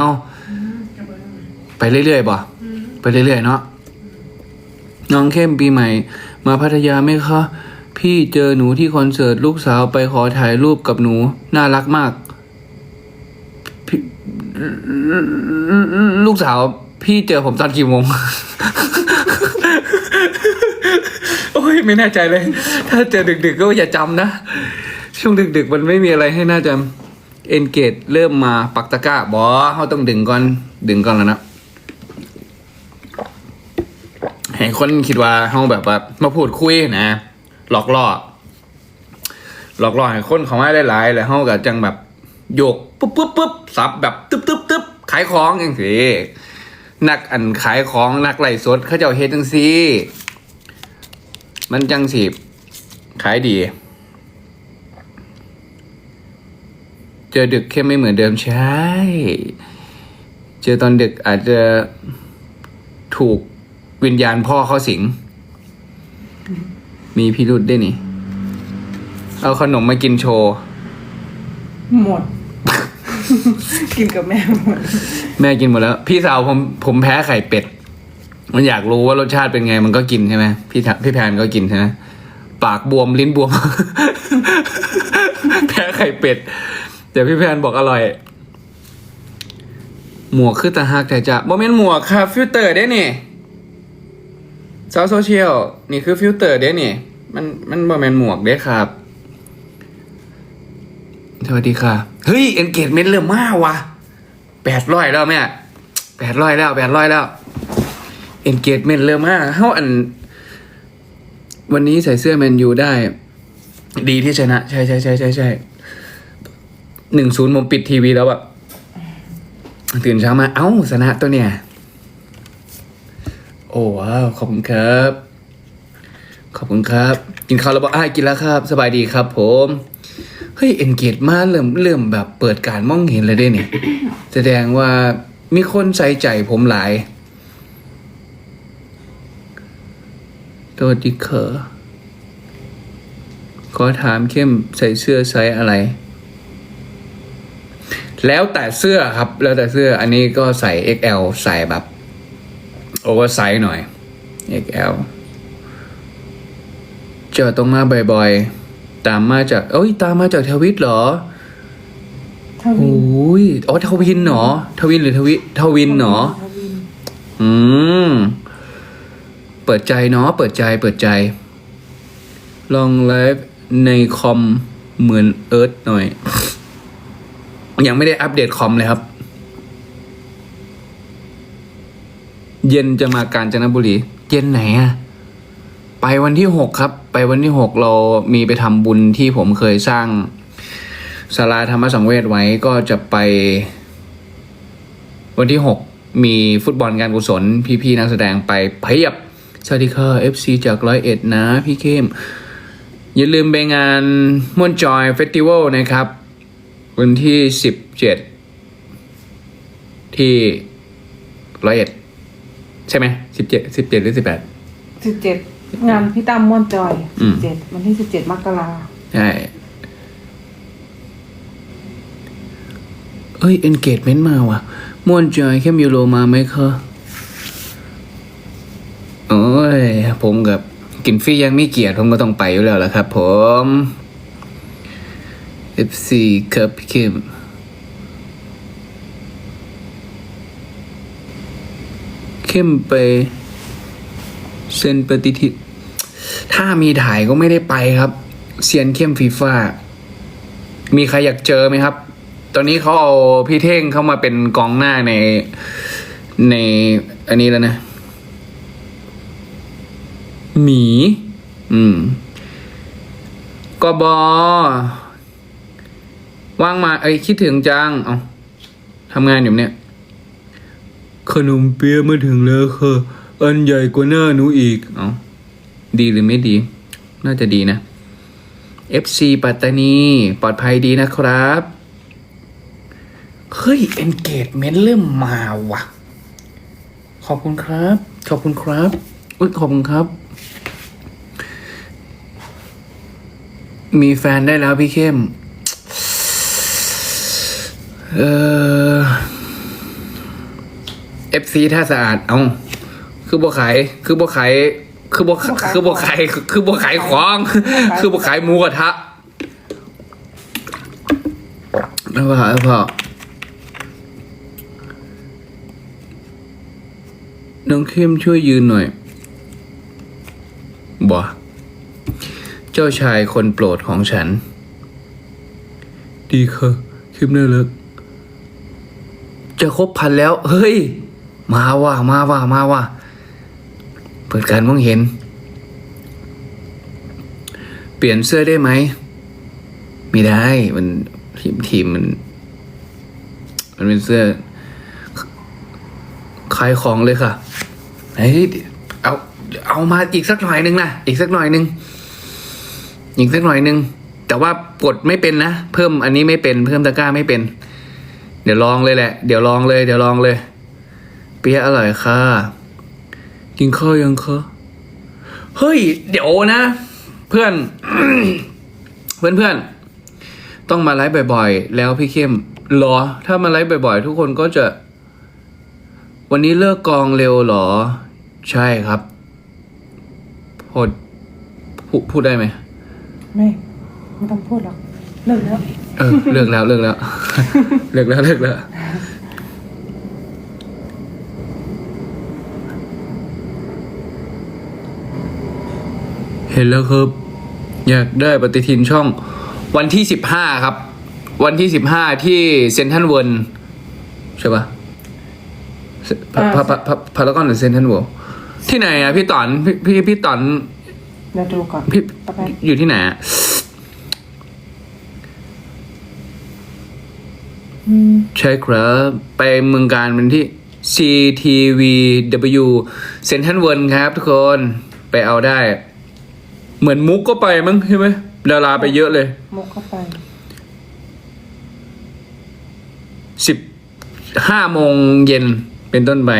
เอาไปเรื่อยๆบ่ไปเรื่อยๆเนาะน้องเข้มปีใหม่ มาพัทยาไหมคะ พี่เจอหนูที่คอนเสิร์ตลูกสาวไปขอถ่ายรูปกับหนู น่ารักมากพี่ลูกสาว พี่เจอผมตอนกี่โมง โอ้ยไม่แน่ใจเลย ถ้าเจอดึกๆก็อย่าจำนะ ช่วงดึกๆมันไม่มีอะไรให้น่าจำ เอนเกตเริ่มมาปักตะก้าบอเขาต้องดึงก่อน ดึงก่อนแล้วนะให้คนคิดว่าเขาแบบว่ามาพูดคุยนะ หลอกล่อหลอกล่อให้คนเขามาได้หลายๆแล้วเขาก็จังแบบโยกปุ๊บปุ๊บปุ๊บสับแบบตึ๊บตึ๊บตึ๊บขายของอย่างสินักอันขายของนักไหลสดเขาเจ้าเฮ็ดจังซี่ มันจังสิขายดี เจอดึกเข้มไม่เหมือนเดิมใช่ เจอตอนดึกอาจจะถูกวิญญาณพ่อเขาสิง มีพิรุษด้วยนี่ เอาขนมมากินโชว์ หมด กินกับแม่หมด แม่กินหมดแล้ว พี่สาวผมผมแพ้ไข่เป็ด มันอยากรู้ว่ารสชาติเป็นไง มันก็กินใช่ไหมพี่ทะพี่แพนก็กินใช่ไหมปากบวมลิ้นบวม แพ้ไข่เป็ด แต่พี่แพนบอกอร่อย หมวกคือตาหักแต่จะโมเมนหมวกครับฟิลเตอร์ได้นี่ซาวโซเชียลนี่คือฟิลเตอร์ได้นี่ มันมันโมเมนหมวกเด้ครับ สวัสดีค่ะ เฮ้ยเอนเกจเมนต์เริ่มมากว่ะแปดร้อยแล้วแม่แปดร้อยแล้วแปดร้อยแล้วเอนเกจเมนต์เริ่มมากเฮาอัน วันนี้ใส่เสื้อแมนยูได้ ดีที่ชนะ ใช่ใช่ใช่ใช่ใช่ หนึ่งศูนย์ผมปิดทีวีแล้วอะตื่นเช้ามา เอ้าชนะตัวเนี่ย โอ้ว้าว ขอบคุณครับ ขอบคุณครับ กินข้าวแล้วบอกอ่ากินแล้วครับ สบายดีครับ ผม เฮ้ยเอ็นเกจมาเริ่มเริ่มแบบเปิดการมองเห็นเลยเด้เนี่ย แสดงว่ามีคนใส่ใจผมหลายตัวดิเคอร์ขอถามเข้มใส่เสื้อไซส์อะไร แล้วแต่เสื้อครับ แล้วแต่เสื้ออันนี้ก็ใส่ XL ใส่แบบโอเวอร์ไซส์หน่อย XL เจอตรงมาบ่อยๆ ตามมาจาก เอ้ย ตามมาจากทวิตเหรอทวิโอ้นยอ๋อทวินเหรอทวินหรือทวิทวินเหรอทวินอืม เปิดใจเนาะ เปิดใจ เปิดใจ ลองไลฟ์ในคอมเหมือนเอิร์ธหน่อย ยังไม่ได้อัปเดตคอมเลยครับ เย็นจะมากาญจนบุรี เย็นไหนอะไปวันที่หกครับ ไปวันที่หกเรามีไปทำบุญที่ผมเคยสร้างศาลาธรรมสังเวชไว้ก็จะไป วันที่หกมีฟุตบอลการกุศล พี่ๆนักแสดงไปเพียบสวัสดีค่ะ FC จากร้อยเอ็ดนะ พี่เข้ม อย่าลืมไปงานม่วนจอยเฟสติวัลนะครับ วันที่สิบเจ็ดที่ร้อยเอ็ดใช่ไหมสิบเจ็ดสิบเจ็ดหรือสิบแปดสิบเจ็ดงานพี่ตั้มม่วนจอยอืสิมบเจ็ดวันที่สิบเจ็ดมกราใช่เอ้ย engagement มาว่ะม่วนจอยเข้มยูโรมาไหมคะโอ้ย ผมกับกินฟรียังไม่เกียรติผมก็ต้องไปอยู่แล้วล่ะครับผม FC ครับพี่เข้มเข้มไปเซ็นปฏิทินถ้ามีถ่ายก็ไม่ได้ไปครับเซียนเข้มฟีฟ่ามีใครอยากเจอไหมครับ ตอนนี้เขาเอาพี่เท่งเข้ามาเป็นกองหน้าในในอันนี้แล้วนะ หมี อืมกบอ ว่างมาเอ้ยคิดถึงจัง เอาทำงานอยู่เนี่ย ขนมเปี๊ยะมาถึงแล้วค่ะอันใหญ่กว่าหน้าหนูอีก เอาดีหรือไม่ดี น่าจะดีนะ FC ปัตตานี ปลอดภัยดีนะครับ เฮ้ย engagement เริ่มมาว่ะ ขอบคุณครับ ขอบคุณครับอุ้ยขอบคุณครับ มีแฟนได้แล้วพี่เข้ม เออ FC ท่าสะอาด เอาคือบ่ขาย คือบ่ขาย คือบ่ขายคือบ่ขาย คือบ่ขายของ คือบ่ขายหมูกระทะแล้วพ่อแล้วพ่อน้องเข้มช่วยยืนหน่อยบ่เจ้าชายคนโปรดของฉันดีค่ะเข้มน่ารัก จะครบพันแล้ว เฮ้ย มาว่ะมาว่ะมาว่ะเปิดการมองเห็น เปลี่ยนเสื้อได้ไหมไม่ได้มันทีมทีมมัน มันเป็นเสื้อขายของเลยค่ะเฮ้ยเอาเอามาอีกสักหน่อยหนึงนะอีกสักหน่อยหนึงอีกสักหน่อยหนึงแต่ว่ากดไม่เป็นนะ เพิ่มอันนี้ไม่เป็น เพิ่มตะกร้าไม่เป็น ดี๋ยวลองเลยแหละ เดี๋ยวลองเลย เดี๋ยวลองเลย เปี๊ยะอร่อยค่ะ กินข้าวยังคะเฮ้ย เดี๋ยวนะ เพื่อน เพื่อนเพื่อนต้องมาไลฟ์บ่อยๆ แล้วพี่เข้มหรอ ถ้ามาไลฟ์บ่อยๆ ทุกคนก็จะ วันนี้เลิกกองเร็วหรอ ใช่ครับพอพพูดได้ไหม ไม่ ไม่ต้องพูดหรอก เลิกแล้วเออเลิกแล้วเลิกแล้วเลิกแล้วเลิกแล้วเห็นแล้วครับ อยากได้ปฏิทินช่อง วันที่สิบห้าครับ วันที่สิบห้าที่เซนทรัลเวิลด์ใช่ปะพะพะพะพะพารากอนหรือเซนทรัลเวิลด์ที่ไหนอะพี่ตอนพี่พี่พี่ตอนเดี๋ยวดูก่อนพี่แป๊บนึงอยู่ที่ไหนอะ อืม ใช่ครับไปเมืองการเป็นที่ CTVW เซนทันเวิร์ครับทุกคนไปเอาได้ เหมือนมุกก็ไปมั้งใช่ไหมดาราไปเยอะเลย มุกเข้าไปสิบห้าโมงเย็นเป็นต้นไป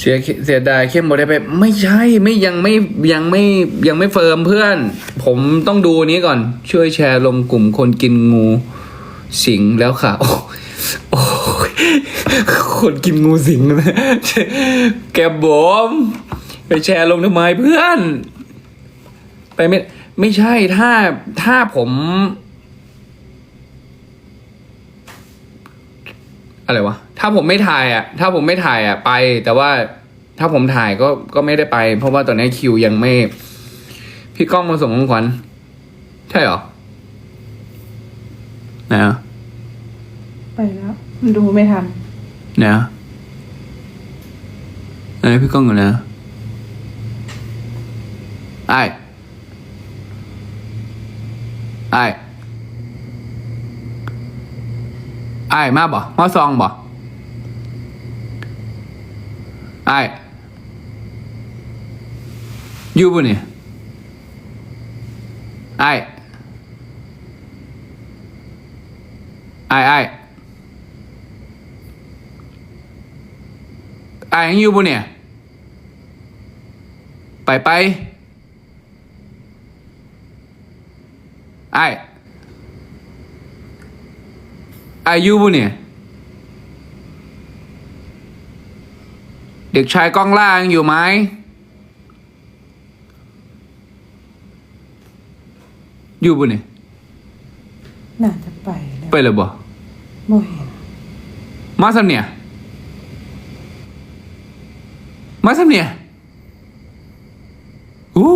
เสียเสียดายเข้มบอได้ไป ไม่ใช่ไม่ยังไม่ยังไม่ยังไม่เฟิร์มเพื่อน ผมต้องดูนี้ก่อน ช่วยแชร์ลงกลุ่มคนกินงูสิงแล้วค่ะ โอ้โอคนกินงูสิงนะแกบอมไปแชร์ลงทำไมเพื่อน ไปไม่ไม่ใช่ถ้าถ้าผม อะไรวะถ้าผมไม่ถ่ายอะ ถ้าผมไม่ถ่ายอะไป แต่ว่าถ้าผมถ่ายก็ก็ไม่ได้ไป เพราะว่าตอนนี้คิวยังไม่ พี่ก้องมาส่งของขวัญใช่เหรอไหนะไปแล้วดูไม่ทันนะไหนพี่ก้องอยู่นะไอ้ไอ้ ไอ้มาบ่มาซองบ่ไอ้อยู่บ่เนี่ยไอ้ไอ้ไอ้ไอ้ยังอยู่บ่เนี่ยไปไปไอ้ไอ้อยู่บ่เนี่ย เด็กชายก้องล่ายังอยู่ไหมอยู่บ่เนี่ยน่าจะไปแล้วไปเลยบ่บ่เห็นมาสำเนี่ยมาสำเนี่ยอู้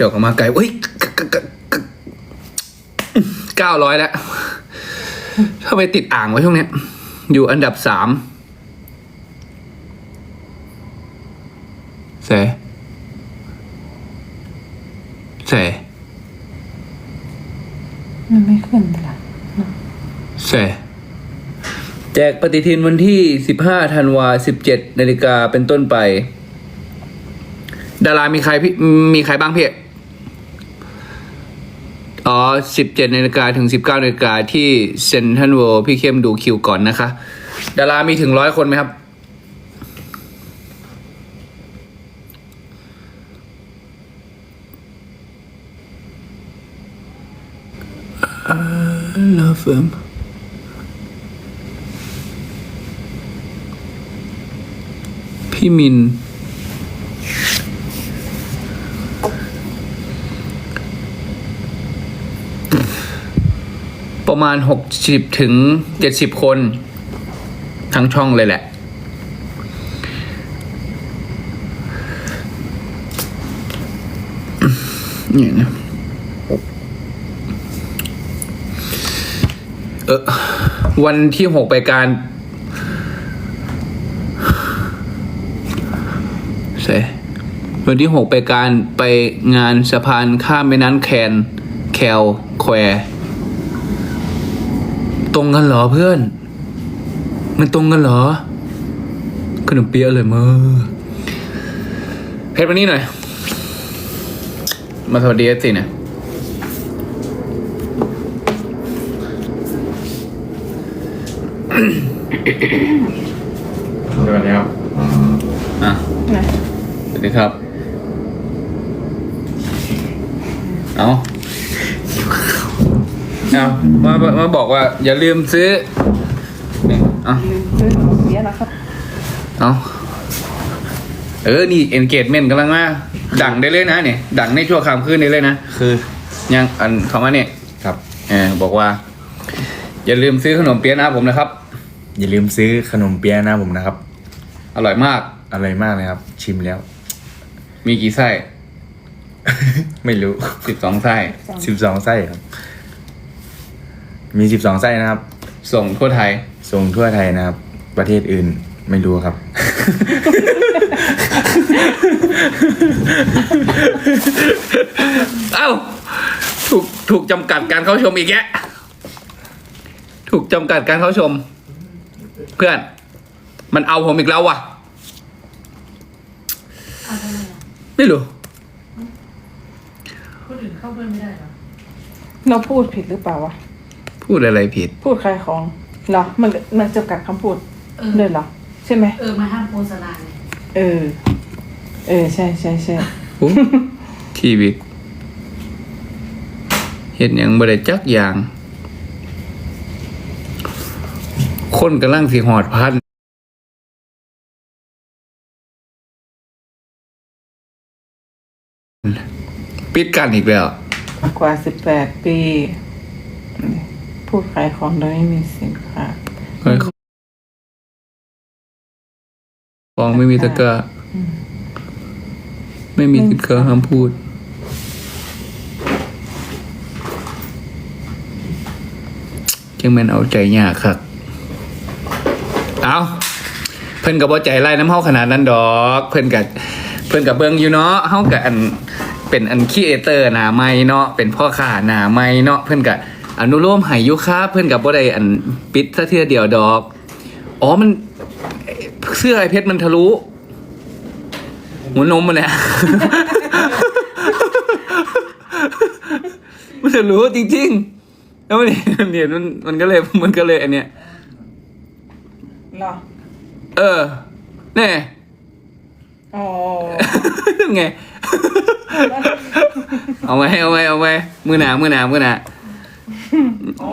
เจ้าก็มาไกลเฮ้ยเก้าร้อยแล้วทำไมติดอ่างไว้ช่วงเนี้ย อยู่อันดับสามเสเสมันไม่ขึ้นเลยล่ะเนอะเสแจกปฏิทินวันที่15ธันวา17นาฬิกาเป็นต้นไป ดารามีใครพี่มีใครบ้างพี่ อ๋อ 17นาฬิกาถึง 19นาฬิกาที่เซนทัลเวิลด์พี่เข้มดูคิวก่อนนะคะ ดารามีถึงร้อยคนไหมครับพี่มิน มาณหกสิบถึงเจ็ดสิบคน ทั้งช่องเลยแหละ เนี่ยนะเออวันที่หกไปการใช่วันที่หกไปการไปงานสะพานข้ามแม่น้ำแคน แคลแควร์ ตรงกันเหรอเพื่อน มันตรงกันเหรอ ขนมเปี๊ยะเลยมือเพชรวันนี้หน่อย มาสวัสดีเอฟซีนะสวัสดีครับอะนะสวัสดีครับ เอา เอามามาบอกว่า อย่าลืมซื้อนี่เอาลืมซื้อขนมเปี๊ยะนะครับเอาเออ นี่ engagement กำลังมา ดังได้เลยนะเนี่ย ดังในชั่วข้ามคืนได้เลยนะ คือยังอันคำว่าเนี่ยครับ เออบอกว่า อย่าลืมซื้อขนมเปี๊ยะนะผมนะครับ อย่าลืมซื้อขนมเปี๊ยะหน้าผมนะครับ อร่อยมาก อร่อยมากเลยครับ ชิมแล้ว มีกี่ไส้ ไม่รู้สิบสองไส้สิบสองไส้ครับ มีสิบสองไส้นะครับ ส่งทั่วไทย ส่งทั่วไทยนะครับ ประเทศอื่นไม่รู้ครับ เอ้า ถูกถูกจำกัดการเข้าชมอีกแยะ ถูกจำกัดการเข้าชม เพื่อน มันเอาผมอีกแล้วว่ะ เอาทำไมอะไม่รู้ คนอื่นเข้าเพื่อนไม่ได้เหรอ เราพูดผิดหรือเปล่าวะ พูดอะไรผิด พูดใครของเหรอมันมันจำกัดคำพูดเออเลยเหรอใช่ไหมเออมาห้ามโฆษณาไงเออ เออ ใช่ใช่ใช่โอ้ชีวิตเห็นอย่างบริจักอย่าง คนกำลังสิหอดพันปิดกันอีกแล้ว กว่าสิบแปดปี พูดขายของโดยไม่มีสินค้าของไม่มีตะกร้าไม่มีสินค้าห้ามพูด จังแม่นเอาใจยากครับเอาเพิ่นกับว่าใจไล่น้ำเฮาขนาดนั้นดอก เพิ่นกับเพิ่นกับเบิงอยู่เนาะเฮากับอันเป็นอันคีเอเตอร์หนาไม่เนาะเป็นพ่อค้าหนาไม่เนาะเพิ่นกับ อนุโลมให้อยู่ครับเพิ่นกับบ่ได้อันปิดซะเทื่อเดียวดอก อ๋อมันเสื้อไอเพชรมันทะลุหัวนมมันเนี่ยมันทะลุจริงๆ แล้วมันเนี่ยมันมันก็เลยมันก็เลยอันเนี้ย เหรอ เออแน่อ๋อ ไง เอาไว้เอาไว้เอาไว้มือหนามือหนามือหนา อ๋อ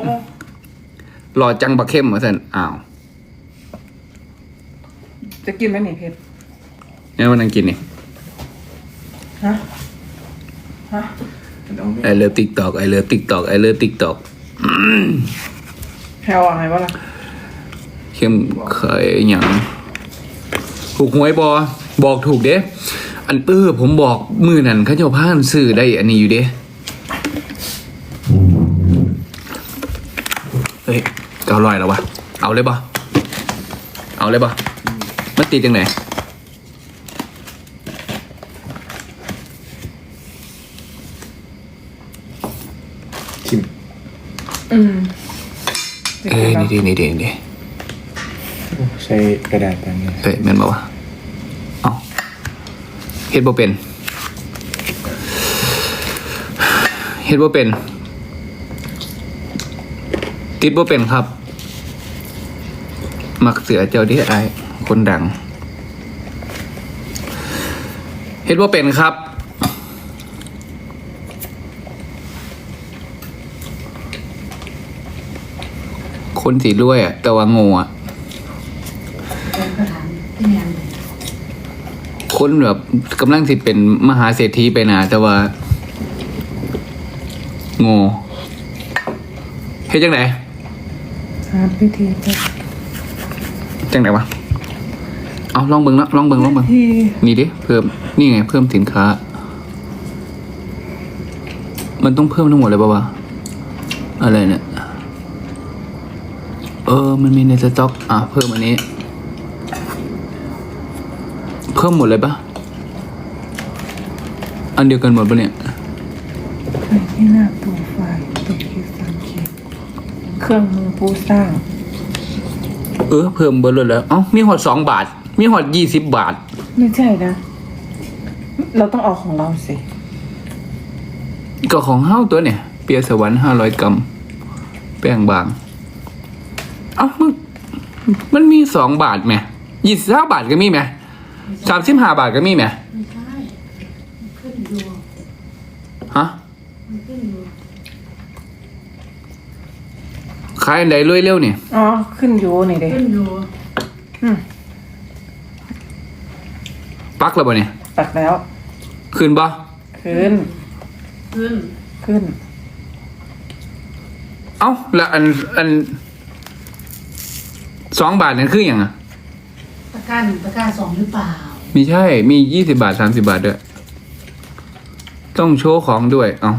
รอจังบักเข้มมาสันอ้าวจะกินไหมนี่เพชรเนี่ยมันนั่งกินนี่ฮะฮะไอเลิฟติ๊กตอกไอเลิฟติ๊กตอกไอเลิฟติ๊กตอกแพลวอะไรวะล่ะเข้มเคยอย่างถูกหวยบอบอกถูกเด้อันเออผมบอกมือนั่นเขาเจ้าพานซื้อได้อันนี้อยู่เด้ เฮ้ยเก้าร้อยแล้ววะ เอาเลยบ่เอาเลยบ่มันติดจังไหนชิมอืมจะเอ้กิยนแล้วนี่ดีนี่ดีนี่ใช้กระดาษแบบนี้เอ้ยแม่นบ่วะเอาเฮ็ดบ่เป็นเฮ็ดบ่เป็น ติดบ่เป็นครับ มักเสือเจ้าเด้ไอคนดัง เฮ็ดบ่เป็นครับ คนสีรวยอะแต่ว่าโง่อะเป็นประคนแบบกำลังสิเป็นมหาเศรษฐีไปนะแต่ว่าโง่เฮ็ดจังไห นหาวิธีจะจังไหนวะ เอาลองเบิ่งนะลองเบิ่งลองเบิ่งที่นี่ดิเพิ่มนี่ไงเพิ่มสินค้า มันต้องเพิ่มทั้งหมดเลยป่าวะอะไรเนี่ยเออ มันมีในสต็อก อะ เพิ่มอันนี้ เพิ่มหมดเลยปะอันเดียวกันหมดปะเนี่ยใครที่หน้าโปรไฟล์ตัวคิดสังเกตเครื่องมือ ผู้สร้าง เออเพิ่มเบอร์เลยแล้วเอ้ามีหอดสองบาท มีหอดยี่สิบบาท ไม่ใช่นะ เราต้องเอาของเราสิ ก็ของเฮ้าตัวเนี่ย เปียสวรรค์ห้าร้อยกรัม แป้งบาง เอ้ามันมันมีสองบาทไหมยี่สิบห้าบาทก็มีไหมสามสิบห้าบาทก็มีไหม ไม่ใช่มันขึ้นอยู่ ฮะ มันขึ้นอยู่ ขายอันใดรวยเร็วเนี่ยอ๋อ ขึ้นอยู่นี่เด็ขึ้นอยู่อืมปักแล้วบ่เนี่ยตักแล้วคืนบ่ขึ้น ขึ้นขึ้น เอ้าแล้วอันอันสองบาทนั่นคืออย่างอะตะกร้าหนึ่งตะกร้าสองหรือเปล่า มีใช่มียี่สิบาทสามสิบาทด้วย ต้องโชว์ของด้วย เอา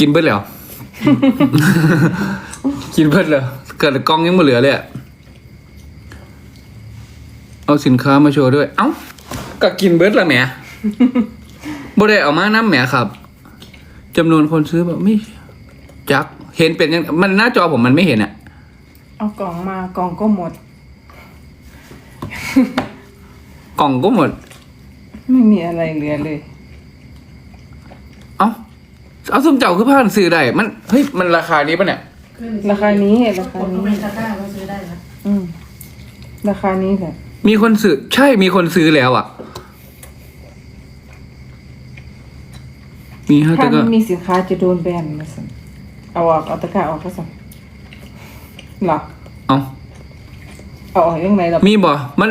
กินเบิดแล้ว กินเบิดแล้วเกิดกล้องยังไม่เหลือเลยอะเอาสินค้ามาโชว์ด้วย เอ้าก็กินเบิดละแหมบ่ได้เอามาน้ำแหมครับจำนวนคนซื้อแบบไม่จักเห็นเป็นยังมันหน้าจอผมมันไม่เห็นอะเอากล่องมากล่องก็หมด กล่องก็หมด ไม่มีอะไรเหลือเลยเอ้า เอาส้มเจ้าคือผ่านซื้อได้ มันเฮ้ยมันราคานี้ปะเนี่ยขึ้นราคานี้ราคานี้กดเข้ไปตะกร้าก็ซื้อได้แล้วอืม ราคานี้แหละมีคนซื้อใช่มีคนซื้อแล้วอะ มีฮะถ้าแต่ก็ไม่มีสินค้าจะโดนแบนมาสิเอาออกเอาตะกร้าออกก็สั่งหรอเอาเอาออกยังไงหรอมีบ่มัน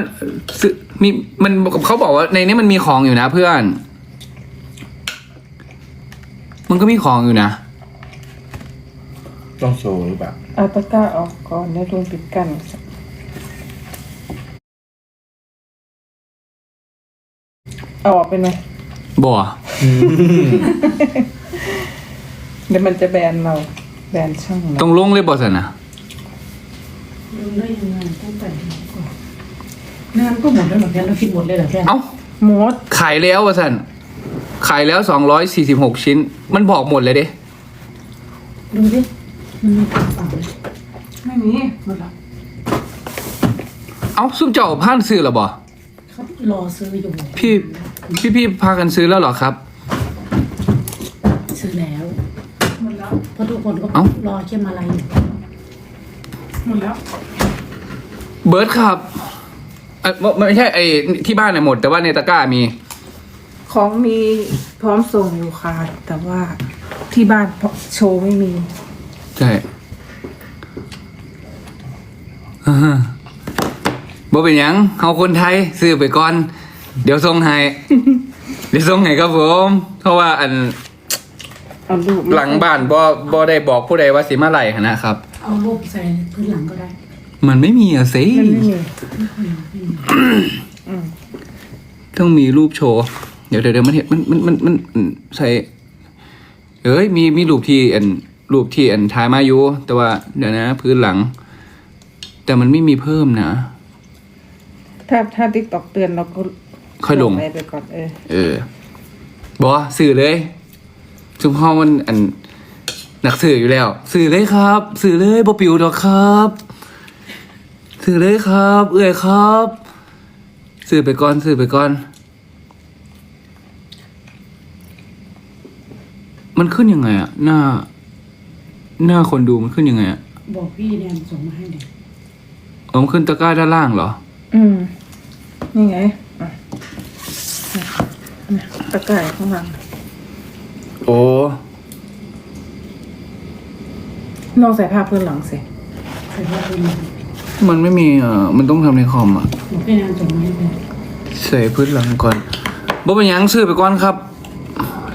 ซื้อมีมันเขาบอกว่าในนี้มันมีของอยู่นะเพื่อน มันก็มีของอยู่นะ ต้องโชว์หรือเปล่าเอาตะกร้าออกก่อนแล้วโดนปิดกั้นเอาออกเป็นไหมบ่เดี๋ยวมันจะแบนเรา แบนช่องเราต้องลงเลยบ่สันนะดูได้ยังไงต้องแต่งก่อนงานก็หมดแล้วเหรอแกแล้วคิดหมดเลยเหรอแกเอ้าหมดขายแล้วว่ะสัน ขายแล้วสองร้อยสี่สิบหกชิ้น มันบอกหมดเลยเด้ดูดิมันมีกระเป๋าไหมไม่มีหมดแล้วเอ้าซุ่มเจ้าผ่านซื้อหรอบ่เขารอซื้ออยู่พี่พี่พี่พากันซื้อแล้วเหรอครับ ซื้อแล้วหมดแล้วเพราะทุกคนก็เอ้า รอเข้มอะไรอยู่หมดแล้วเบิร์ดครับเอ่อไม่ไม่ใช่ไอ้ที่บ้านเนี่ยหมด แต่ว่าในตะกร้ามี ของมีพร้อมส่งอยู่ค่ะ แต่ว่าที่บ้านโชว์ไม่มี ใช่อ่าฮะบ่เป็นหยังเฮาคนไทยซื้อไปก่อน เดี๋ยวส่งให้ เดี๋ยวส่งให้ครับผม เพราะว่าอันเอารูปหลังบ้านบ่บ่ได้บอกผู้ใดว่าสิมาไหลหั้นนะครับ เอารูปใส่พื้นหลังก็ได้มันไม่มีอะสิ มันไม่มี ต้องมีรูปโชว์ เดี๋ยวเดี๋ยวเดี๋ยวมันเห็นมันมันมันมันมันใส่เอ้ยมีมีรูปที่อันรูปที่อันท้ายมาอยู่แต่ว่าเดี๋ยวนะ พื้นหลัง แต่มันไม่มีเพิ่มนะ ถ้าถ้าติ๊กตอกเตือนเราก็ค่อยลงอะไรไปก่อนเออเออบอสื่อเลยชุมพ่อมันอันหนักสื่ออยู่แล้ว สื่อเลยครับ สื่อเลยบอปิวดอกครับ สื่อเลยครับ เอื่อยครับ สื่อไปก่อนสื่อไปก่อน มันขึ้นยังไงอะหน้า หน้าคนดูมันขึ้นยังไงอะบอกพี่แนนส่งมาให้เด็กอ๋อมันขึ้นตะกร้าด้านล่างเหรอ อืม นี่ไงอะเนี่ยตะกร้ายข้างหลังโอ้ลองใส่ผ้าพื้นหลังสิ ใส่ว่าเป็นมันไม่มีเอ่อมันต้องทำในคอมอะหนูพี่นางส่งมาให้เลยใส่พื้นหลังก่อนบ่เป็นหยังซื้อไปก่อนครับ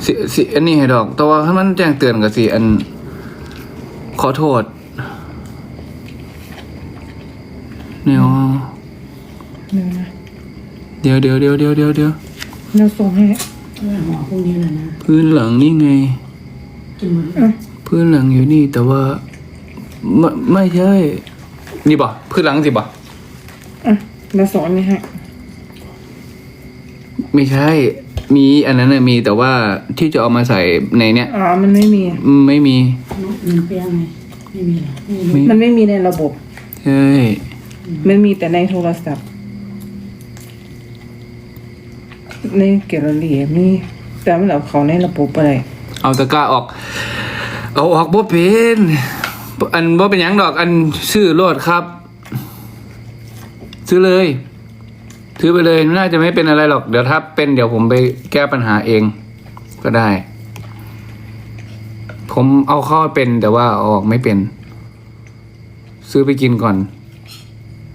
สิสิอันนี้ให้ดอก แต่ว่าถ้ามันแจ้งเตือนกับสิอัน ขอโทษเนี่ยเดี๋ยวนะเดี๋ยวเดี๋ยวเดี๋ยวเดี๋ยวเดี๋ยวเดี๋ยวเราส่งให้ว่าหัวพวกนี้แหละนะพื้นหลังนี่ไง กินหมดอะพื้นหลังอยู่นี่ แต่ว่าไม่ไม่ใช่ นี่บ่พื้นหลังสิบ่อะเราส่งอันนี้ให้ไม่ใช่ มีอันนั้นน่ะมีแต่ว่าที่จะเอามาใส่ในเนี้ยอ๋อ มันไม่มี ไม่มีน้องหนึ่งเปียงไงไม่มีหรอไม่มีมันไม่มีในระบบ ใช่มันมีแต่ในโทรศัพท์ ในแกลเลอรี่มีแต่มันเอาเขาในระบบอะไรเอาตะกร้าออก เอาออกบ่เป็นอันบ่เป็นหยังดอกอันซื้อโลดครับ ซื้อเลย ซื้อไปเลยน่าจะไม่เป็นอะไรหรอก เดี๋ยวถ้าเป็นเดี๋ยวผมไปแก้ปัญหาเองก็ได้ ผมเอาเข้าเป็นแต่ว่าเอาออกไม่เป็น ซื้อไปกินก่อน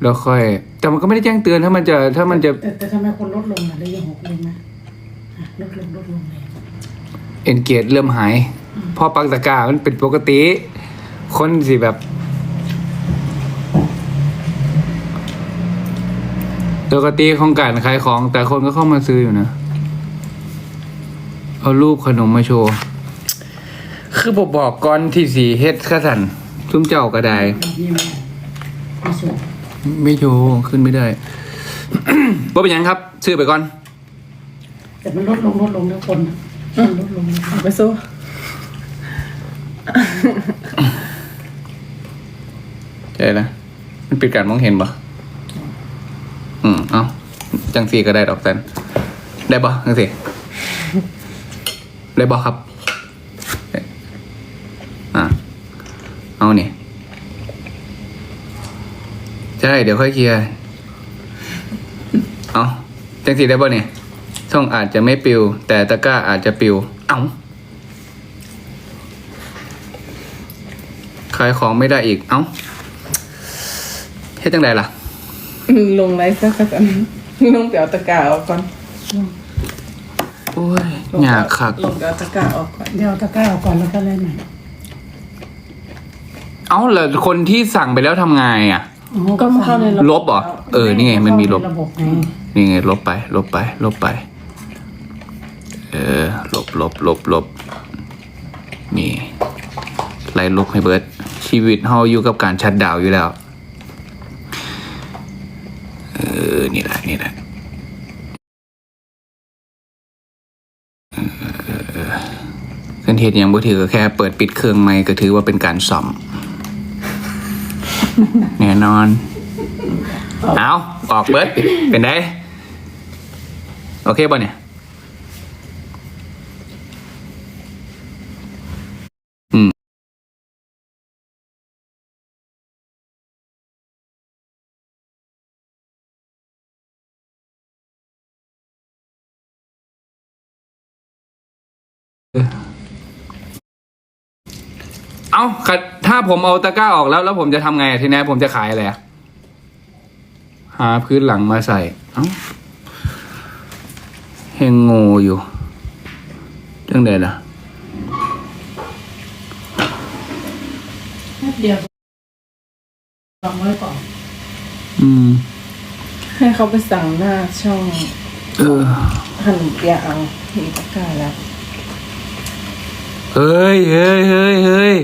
แล้วค่อย แต่มันก็ไม่ได้แจ้งเตือนถ้ามันจะถ้ามันจะแต่แต่ทำไมคนลดลงอะได้ยังหกลงนะอะลดลงลดลงเลย เอนเกจเริ่มหายเพอปักตะกร้ามันเป็นปกติ คนสิแบบ ปกติของการขายของ แต่คนก็เข้ามาซื้ออยู่นะ เอารูปขนมมาโชว์ คือบอกบอกก่อนที่สีเฮ็ดข้าสันซุ้มเจ้าก็ได้นี่แม่ไม่สุดไม่โชว์ขึ้นไม่ได้ว่าเป็นหยังครับ ซื้อไปก่อน แต่มันลดลงลดลงแล้วคนมันลดลงเอาไปโซ่ใช่นะมันปิดการมองเห็นปะอืมเอา จังสีก็ได้ดอกจันได้ปะจังสีได้ปะครับ อะ เอาเนี่ยใช่เดี๋ยวค่อยเคลียร์เอาจังสีได้ปะเนี่ยช่องอาจจะไม่ปิว แต่ตะกร้าอาจจะปิว เอาขายของไม่ได้อีก เอ้าเฮ็ดจังไดล่ะ ลงไลฟ์สักกัน ลงเปียวตะกร้าออกก่อนโอ้ยอยากคักลงเปียวตะกร้าออกก่อนเดี๋ยวเอาตะกร้าออกก่อนแล้วก็เล่นใหม่เอ้าแล้วคนที่สั่งไปแล้วทำไงอะ อ๋อก็มาเข้าในระบบลบเหรอเออนี่ไงมันมีลบ ระบบไงนี่ไงลบไป ลบไป ลบไป เออ ลบลบลบลบนี่ไล่ลบให้เบิร์ดชีวิตเฮาอยู่กับการชัดดาวน์อยู่แล้วเออนี่แหละ นี่แหละเออเส้นเหตุยังบ่ถือก็แค่เปิดปิดเครื่องไม่ก็ถือว่าเป็นการซ่อมแน่นอน เอาออกเบิดเป็นไงโอเคป่ะเนี่ย เอาขัดถ้าผมเอาตะกร้าออกแล้ว แล้วผมจะทำไงอะทีนี้ผมจะขายอะไรอะหาพื้นหลังมาใส่ เอ้าเฮงโง่อยู่จังไดล่ะแป๊บเดียวสองร้อยกล่องอืม ให้เขาไปสั่งหน้าช่อง เออขนมเปียเอามีตะกร้าแล้ว เฮ้ยเฮ้ยเฮ้ยเฮ้ย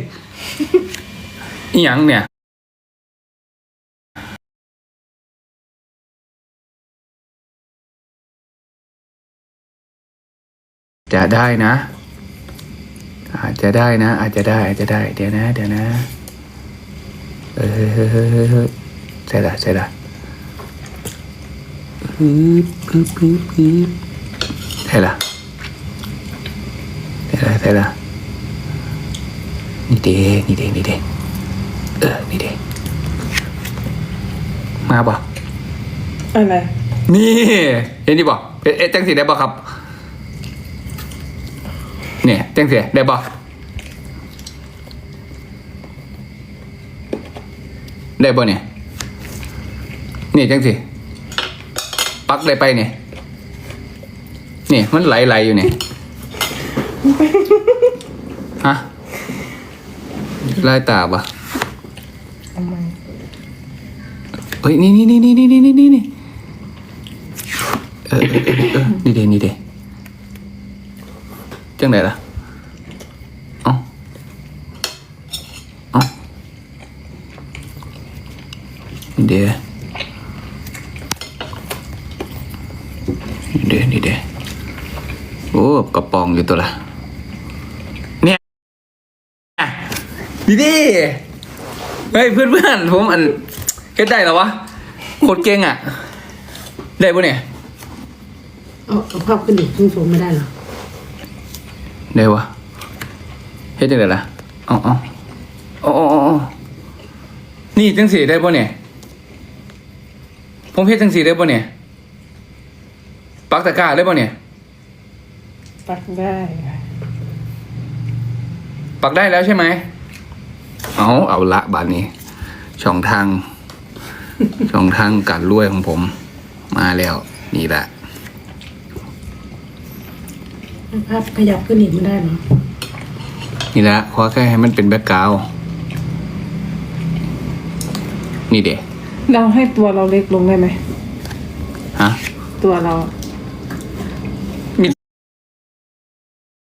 อหยังเนี่ย จะได้นะ อาจจะได้นะ อาจจะได้ อาจจะได้ เดี๋ยวนะ เดี๋ยวนะ เออเฮ้เฮ้ยเฮ้ยเฮ้ยเฮ้ยใช่ละใช่ละปึ๊บปึ๊บปึ๊บปึ๊บใช่ละใช่ละใช่ละ นี่เด้นี่เด้นี่เด้เออ นี่เด้มาบ่อะไรนี่ เห็นดิบ่เอ๊ะเอ๊ะจังสีได้บ่ครับ เนี่ยจังสีได้บ่ได้ป่ะเนี่ยนี่จังสิปักได้ไปเนี่ยนี่มันไหลๆอยู่เนี่ยฮะ ลายตาปะทำไมเฮ้ยนี่นี่นี่นี่นี่นี่นี่นี่เออเออเออเออนี่เดนี่เดจังไหนล่ะเอ้าเอ้านี่เดนี่เดนี่เดโอ้กระป๋องอยู่ตัวละเนี่ย นี่ดิเฮ้ยเพื่อนเพื่อนๆผมอันเฮ็ดได้เหรอวะโคตรเก่งอะ ได้ปะเนี่ยเอาเอาภาพขึ้นดิขึ้นสูงไม่ได้เหรอได้วะเฮ็ดจังไดล่ะเอาเอาเอาเอาเอาเอานี่จังสีได้ปะเนี่ย ผมเฮ็ดจังสีได้ปะเนี่ยปักตะกร้าได้ปะเนี่ย ปักได้ค่ะปักได้แล้วใช่ไหม เอาเอาละบาดนี้ ช่องทาง ช่องทางการรวยของผม มาแล้ว นี่แหละภาพขยับขึ้นอีกไม่ได้เหรอ นี่แหละขอแค่ให้มันเป็นแบ็กกราวด์นี่เด็เราให้ตัวเราเล็กลงได้ไหมฮะ ตัวเรา